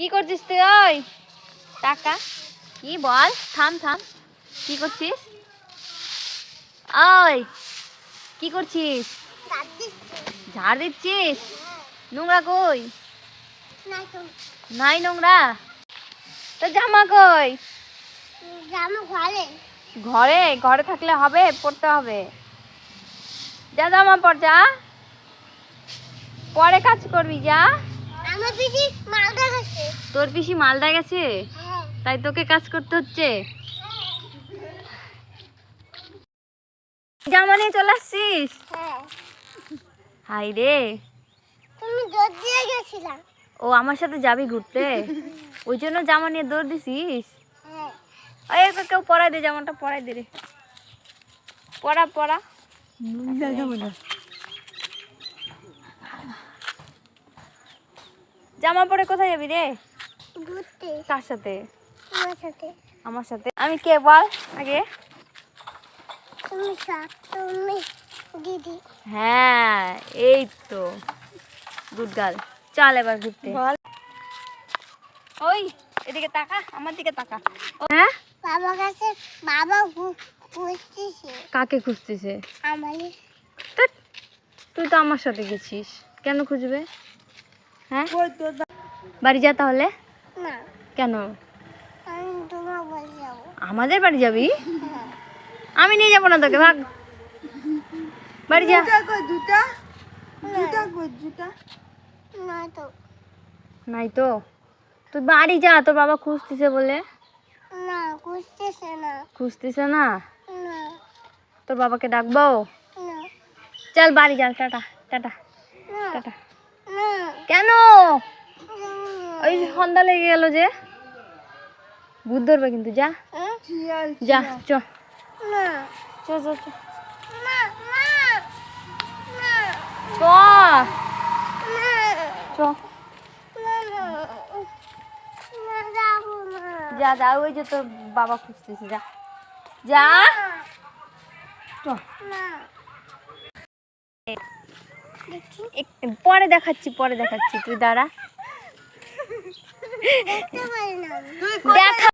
কি করছিস তুই? ওই টাকা। কি বল? থাম থাম। কি করছিস? ওই, কি করছিস? ঝাড় দিচ্ছিস? নোংরা কই? নাই নোংরা? তো জামা কই? জামা ঘরে ঘরে ঘরে থাকলে হবে, পড়তে হবে। যা জামা পর যা। পরে কাজ করবি, যা। তোর পিসি মালদা গেছে। হ্যাঁ। তাই তোকে কাজ করতে হচ্ছে? জামা নিয়ে চলে আসছিস? হ্যাঁ। হাই রে। তুমি জোর দিয়ে গেছিলাম ও আমার সাথে যাবি ঘুরতে? ওই জন্য জামা নিয়ে দৌড় দিছিস? হ্যাঁ। ওই কেউ পরাই দে জামাটা পরাই দে রে। পরা পরা জামা পরে কোথায় যাবি রে? ঘুরতে। কার সাথে? আমার সাথে। আমার সাথে। আমি কে বল? আগে। তুমি সব তুমি দিদি। হ্যাঁ এই তো। গুড গার্ল চল এবার ঘুরতে। বল। ওই এদিকে তাকা আমার দিকে তাকা। হ্যাঁ? বাবা কাছে বাবা খুঁজতেছে। কাকে খুঁজতেছে? ধ্যাৎ, তুই তো আমার সাথে গেছিস। কেন খুঁজবে? হ্যাঁ? বাড়ি যা তাহলে। না। কেন? আমি তোমার বলে যাব। আমাদের বাড়ি যাবি? হ্যাঁ। আমি নিয়ে যাব না তোকে ভাগ। বাড়ি যা। নাই তো। তুই বাড়ি যা তোর বাবা খুঁজতেছে বলে। না খুঁজতেছে না। খুঁজতেছে না? না। তোর বাবাকে ডাকবো? না। চল বাড়ি যা টাটা টাটা। টাটা। কেন? ওই সন্ধ্যা লেগে গেল যে। ভূত ধরবে কিন্তু, যা। যা চ চ। চ। চ। যা যা, ওই যে তোর বাবা খুঁজতেছে, যা। যা। চ। পরে দেখাচ্ছি পরে দেখাচ্ছি তুই দাঁড়া। দেখা